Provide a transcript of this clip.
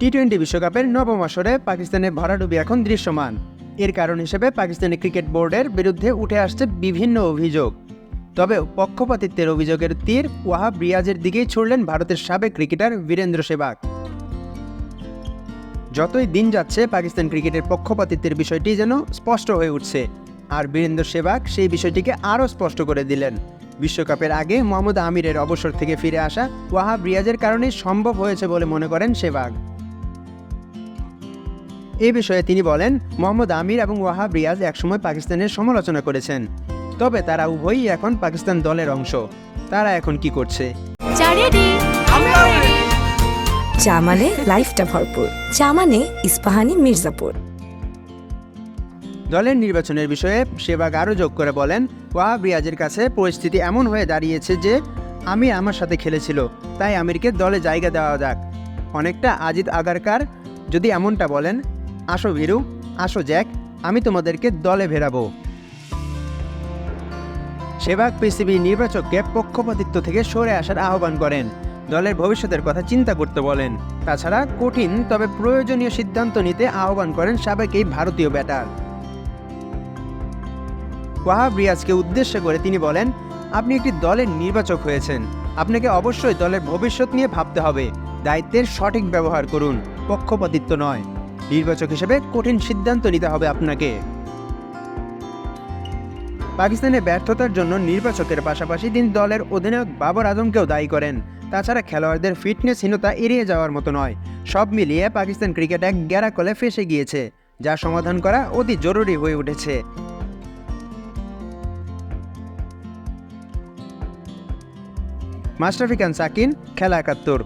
T twenty বিশ্বকাপের নবম আসরে পাকিস্তানের ভরাডুবি এখন দৃশ্যমান। এর কারণ হিসেবে পাকিস্তানি ক্রিকেট বোর্ডের বিরুদ্ধে উঠে আসছে বিভিন্ন অভিযোগ। তবে পক্ষপাতিত্বের অভিযোগের তীর ওয়াহাব রিয়াজের দিকেই ছুড়লেন ভারতের সাবেক ক্রিকেটার বীরেন্দ্র সেবাগ। যতই দিন যাচ্ছে, পাকিস্তান ক্রিকেটের পক্ষপাতিত্বের বিষয়টি যেন স্পষ্ট হয়ে উঠছে। আর বীরেন্দ্র সেবাগ সেই বিষয়টিকে আরও স্পষ্ট করে দিলেন। বিশ্বকাপের আগে মোহাম্মদ আমিরের অবসর থেকে ফিরে আসা ওয়াহাব রিয়াজের কারণেই সম্ভব হয়েছে বলে মনে করেন সেবাগ। এই বিষয়ে তিনি বলেন মোহাম্মদ আমির এবং ওয়াহাব রিয়াজ একসময় পাকিস্তানের সমালোচনা করেছেন। তবে তারা উভয়ই এখন পাকিস্তান দলের অংশ। তারা এখন কি করছে? চা রেডি। চা মানে লাইফটা ভরপুর। চা মানে ইস্পাহানি মির্জাপুর। দলের নির্বাচনের বিষয়ে সেবাগ আরও যোগ করে বলেন ওয়াহাব রিয়াজের কাছে পরিস্থিতি এমন হয়ে দাঁড়িয়েছে যে আমির আমার সাথে খেলেছিল তাই আমিরকে দলে জায়গা দেওয়া যাক। অনেকটা আজিদ আগারকার যদি এমনটা বলেন আসো ভীরু, আসো জ্যাক, আমি তোমাদেরকে দলে ভেরাবো। সেবাগ পিসিবি নির্বাচককে পক্ষপাতিত্ব থেকে সরে আসার আহ্বান করেন। দলের ভবিষ্যতের কথা চিন্তা করতে বলেন। তাছাড়া কঠিন তবে প্রয়োজনীয় সিদ্ধান্ত নিতে আহ্বান করেন সাবেক এই ভারতীয় ব্যাটার। ওয়াহাব রিয়াজকে উদ্দেশ্য করে তিনি বলেন, আপনি একটি দলের নির্বাচক হয়েছেন। আপনাকে অবশ্যই দলের ভবিষ্যৎ নিয়ে ভাবতে হবে। দায়িত্বের সঠিক ব্যবহার করুন। পক্ষপাতিত্ব নয়। নির্বাচক হিসেবে কঠিন সিদ্ধান্ত নিতে হবে আপনাকে। পাকিস্তানের ব্যর্থতার জন্য নির্বাচকের পাশাপাশি তিনি দলের অধিনায়ক বাবর আজমকেও দায়ী করেন। তাছাড়া খেলোয়াড়দের ফিটনেসহীনতা এড়িয়ে যাওয়ার মতো নয়। সব মিলিয়ে পাকিস্তান ক্রিকেট এক গ্যারাকলে ফেসে গিয়েছে, যা সমাধান করা অতি জরুরি হয়ে উঠেছে। মাস্টারফি খান, সাকিন, খেলা একাত্তর।